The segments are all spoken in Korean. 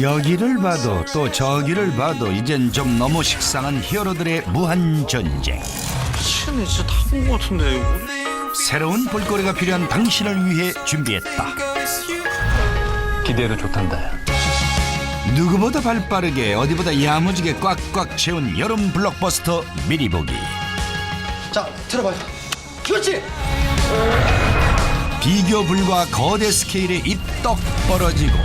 여기를 봐도 또 저기를 봐도 이젠 좀 너무 식상한 히어로들의 무한 전쟁. 미치네 진짜 다본것 같은데 이거. 새로운 볼거리가 필요한 당신을 위해 준비했다. 기대해도 좋단다. 누구보다 발빠르게 어디보다 야무지게 꽉꽉 채운 여름 블록버스터 미리 보기. 자, 들어봐요. 그렇지. 비교 불과 거대 스케일에 입떡 벌어지고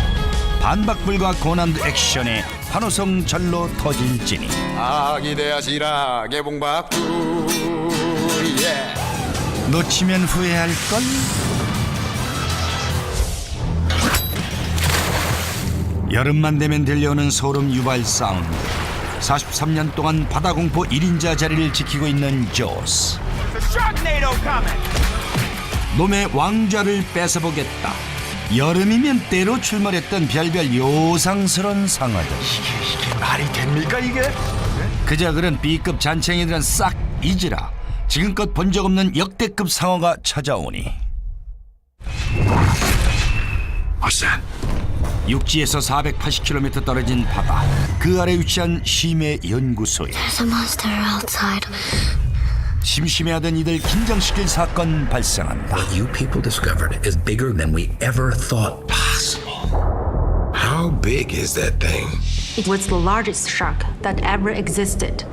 반박 불가 고난도 액션에 환호성 절로 터질지니 아 기 대하시라 개봉박두 예. 놓치면 후회할 걸? 여름만 되면 들려오는 소름 유발 사운드. 43년 동안 바다 공포 1인자 자리를 지키고 있는 조스. 놈의 왕좌를 뺏어보겠다 여름이면 때로 출몰했던 별별 요상스런 상어들 말이 됩니까 이게? 그저 그런 B급 잔챙이들은 싹 잊으라 지금껏 본 적 없는 역대급 상어가 찾아오니 that? 육지에서 480km 떨어진 바다 그 아래 위치한 심해 연구소에 There's a monster outside. 심심해하던 이들 긴장시킬 사건 발생한다 What you people discovered is bigger than we ever thought possible. How big is that thing? It was the largest shark that ever existed.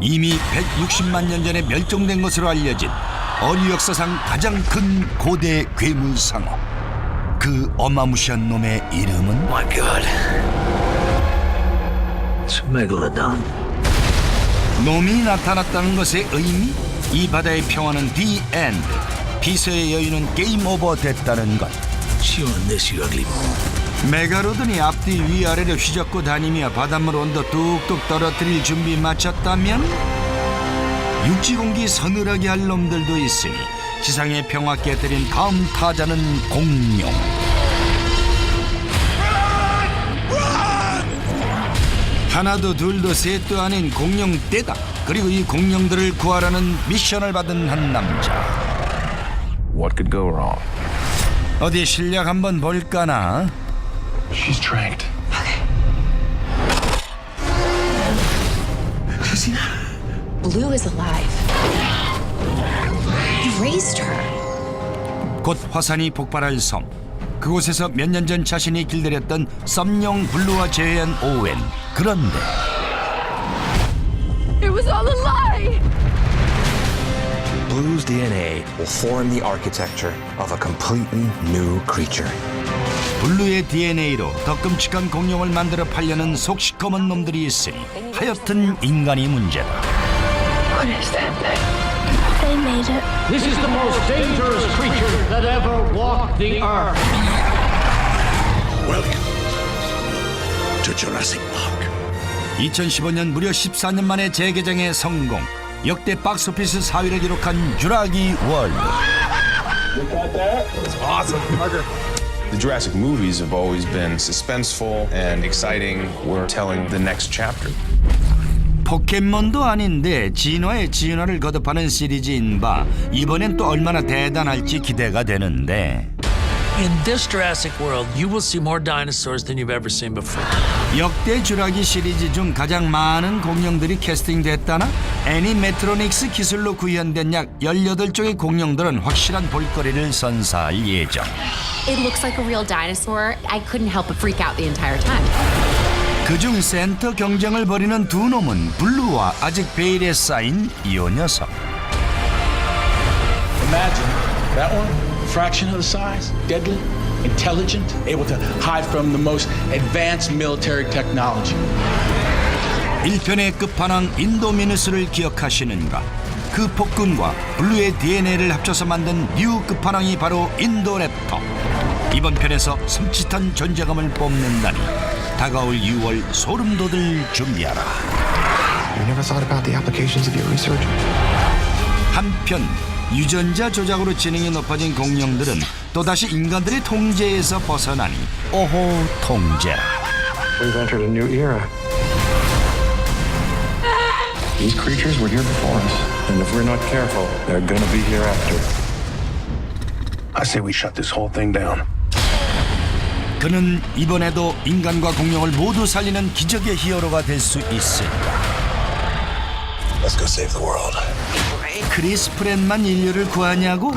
이미 160만 년 전에 멸종된 것으로 알려진 어류 역사상 가장 큰 고대 괴물 상어 그 어마무시한 놈의 이름은 My God. It's Megalodon. 놈이 나타났다는 것의 의미? 이 바다의 평화는 디 엔드 피서의 여유는 게임 오버 됐다는 것. this, you ugly. 메가로든이 앞뒤 위아래를 휘젓고 다니며 바닷물 온도 뚝뚝 떨어뜨릴 준비 마쳤다면 육지 공기 서늘하게 할 놈들도 있으니 지상의 평화 깨뜨린 다음 타자는 공룡 하나도 둘도 셋도 아닌 공룡 떼다 그리고 이 공룡들을 구하라는 미션을 받은 한 남자 What could go wrong? 어디 실력 한번 볼까나 She's tracked. Blue is alive. You raised her. 곧 화산이 폭발할 섬 그곳에서 몇 년 전 자신이 길들였던 썸용 블루와 재회한 오웬 그런데 It was all a lie! Blue's DNA will form the architecture of a completely new creature. 블루의 DNA로 더 끔찍한 공룡을 만들어 팔려는 속시꺼먼 놈들이 있으니 하여튼 인간이 문제다 What is that thing? They made it. This is the most dangerous creature that ever walked the earth. Welcome to Jurassic Park. 2015년 무려 14년 만에 재개장에 성공 역대 박스오피스 4위를 기록한 주라기 월드 The Jurassic movies have always been suspenseful and exciting. We're telling the next chapter. 포켓몬도 아닌데 진화의 진화를 거듭하는 시리즈인 바 이번엔 또 얼마나 대단할지 기대가 되는데 In this Jurassic World, you will see more dinosaurs than you've ever seen before. 역대 주라기 시리즈 중 가장 많은 공룡들이 캐스팅됐다나 애니메트로닉스 기술로 구현된 약 18종의 공룡들은 확실한 볼거리를 선사할 예정 It looks like a real dinosaur. I couldn't help but freak out the entire time. 그중 센터 경쟁을 벌이는 두 놈은 블루와 아직 베일에 쌓인 이오 녀석 Imagine that one, fraction of the size, deadly, intelligent, able to hide from the most advanced military technology. 1편의 끝판왕 인도미누스를 기억하시는가 그 폭군과 블루의 DNA를 합쳐서 만든 뉴 끝판왕이 바로 인도랩터 이번 편에서 섬찟한 존재감을 뽐낸다니 다가올 6월 소름 돋을 준비하라 You never thought about the applications of your research? 한편 유전자 조작으로 지능이 높아진 공룡들은 또다시 인간들의 통제에서 벗어나니 오호 통제라 We've entered a new era. These creatures were here before us, and if we're not careful, they're gonna be here after. I say we shut this whole thing down. 그는 이번에도 인간과 공룡을 모두 살리는 기적의 히어로가 될 수 있을까? Let's go save the world. 크리스 프렌만 인류를 구하냐고?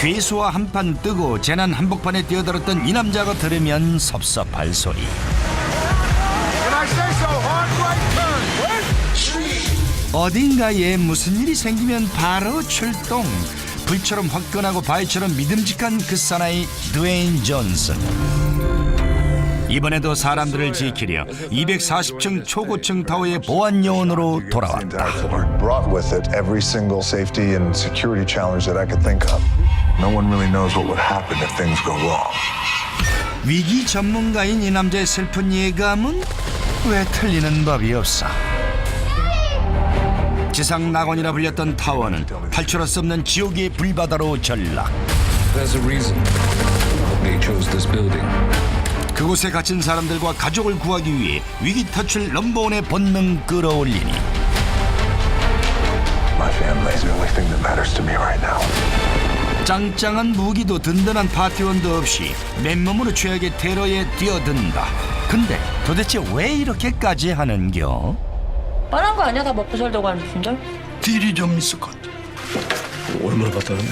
괴수와 한판 뜨고 재난 한복판에 뛰어들었던 이 남자가 들으면 섭섭할 소리. 어딘가에 무슨 일이 생기면 바로 출동. 불처럼 화끈하고 바위처럼 믿음직한 그 사나이 드웨인 존슨. 이번에도 사람들을 지키려 240층 초고층 타워의 보안 요원으로 돌아왔다. 위기 전문가인 이 남자의 슬픈 예감은 왜 틀리는 법이 없어. 지상 낙원이라 불렸던 타워는 탈출할 수 없는 지옥의 불바다로 전락. There's a reason they chose this building. 그곳에 갇힌 사람들과 가족을 구하기 위해 위기 탈출 넘버원의 본능 끌어올리니 My family is the only thing that matters to me right now. 짱짱한 무기도 든든한 파티원도 없이 맨몸으로 최악의 테러에 뛰어든다. 근데 도대체 왜 이렇게까지 하는겨? 뻔한 거 아니야? 다 먹고 살자고 하는 분들? 딜이 좀 있을 것 같아. 얼마나 봤다는데?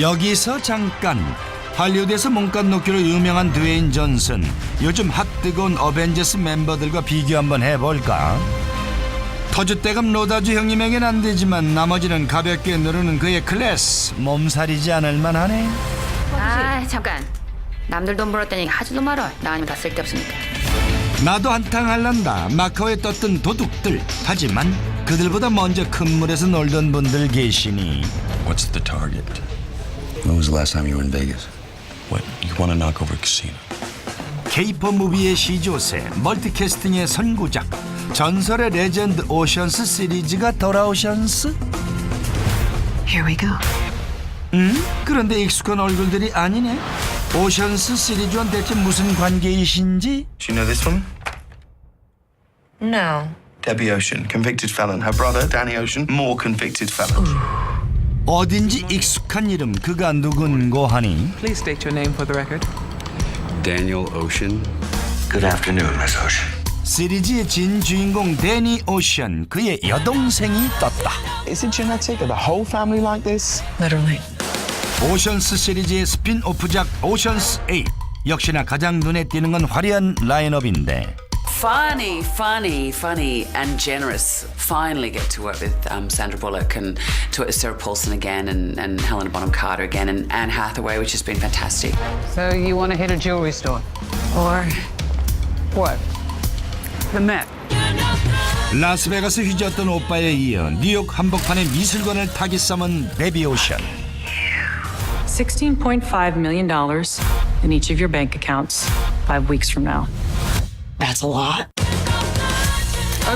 여기서 잠깐 할리우드에서 몸값 놓기로 유명한 드웨인 존슨 요즘 핫 뜨거운 어벤져스 멤버들과 비교 한번 해볼까? 터줏대감 로다주 형님에겐 안 되지만 나머지는 가볍게 누르는 그의 클래스 몸살이지 않을 만하네 아, 잠깐. 남들 돈 벌었다니 하지도 말어. 나 아니면 다 쓸데없으니까. 나도 한탕 할란다 마카오에 떴던 도둑들 하지만 그들보다 먼저 큰 물에서 놀던 분들 계시니 What's the target? When was the last time you were in Vegas? What? You want to knock over a casino? 케이퍼 무비의 시조세 멀티캐스팅의 선구작 전설의 레전드 오션스 시리즈가 돌아오션스? Here we go. 응? 그런데 익숙한 얼굴들이 아니네. 오션스 시리즈와는 대체 무슨 관계이신지? Do you know this one? No. Debbie Ocean, convicted felon. Her brother, Danny Ocean, more convicted felon. 어딘지 익숙한 이름 그가 누군고 하니 Please state your name for the record. Daniel Ocean. Good afternoon, Miss Ocean. 시리즈의 진 주인공 데니 오션 그의 여동생이 떴다. Is it genetic? Are the whole family like this? Literally. 오션스 시리즈의 스핀오프작 오션스 8 역시나 가장 눈에 띄는 건 화려한 라인업인데 Funny, funny, funny, and generous. Finally, get to work with um, Sandra Bullock and to work with Sarah Paulson again, and, and Helena Bonham Carter again, and Anne Hathaway, which has been fantastic. So you want to hit a jewelry store? Or What? The Met. 라스베가스 휘저었던 오빠에 이어 뉴욕 한복판의 미술관을 타기 삼은 데비 오션 $16.5 million in each of your bank accounts five weeks from now. that's a lot.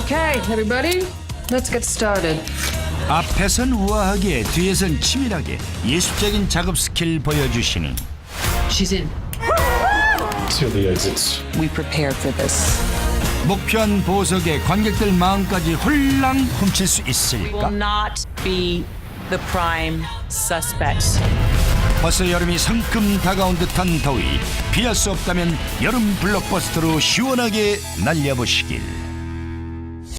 Okay, everybody, let's get started. 앞에선 우아하게 뒤에선 치밀하게 예술적인 작업 스킬 보여주시니 She's in. To the exits. We prepared for this. 목표한 보석에 관객들 마음까지 홀랑 훔칠 수 있을까? not be the prime suspects. 벌써 여름이 성큼 다가온 듯한 더위. 피할 수 없다면 여름 블록버스터로 시원하게 날려보시길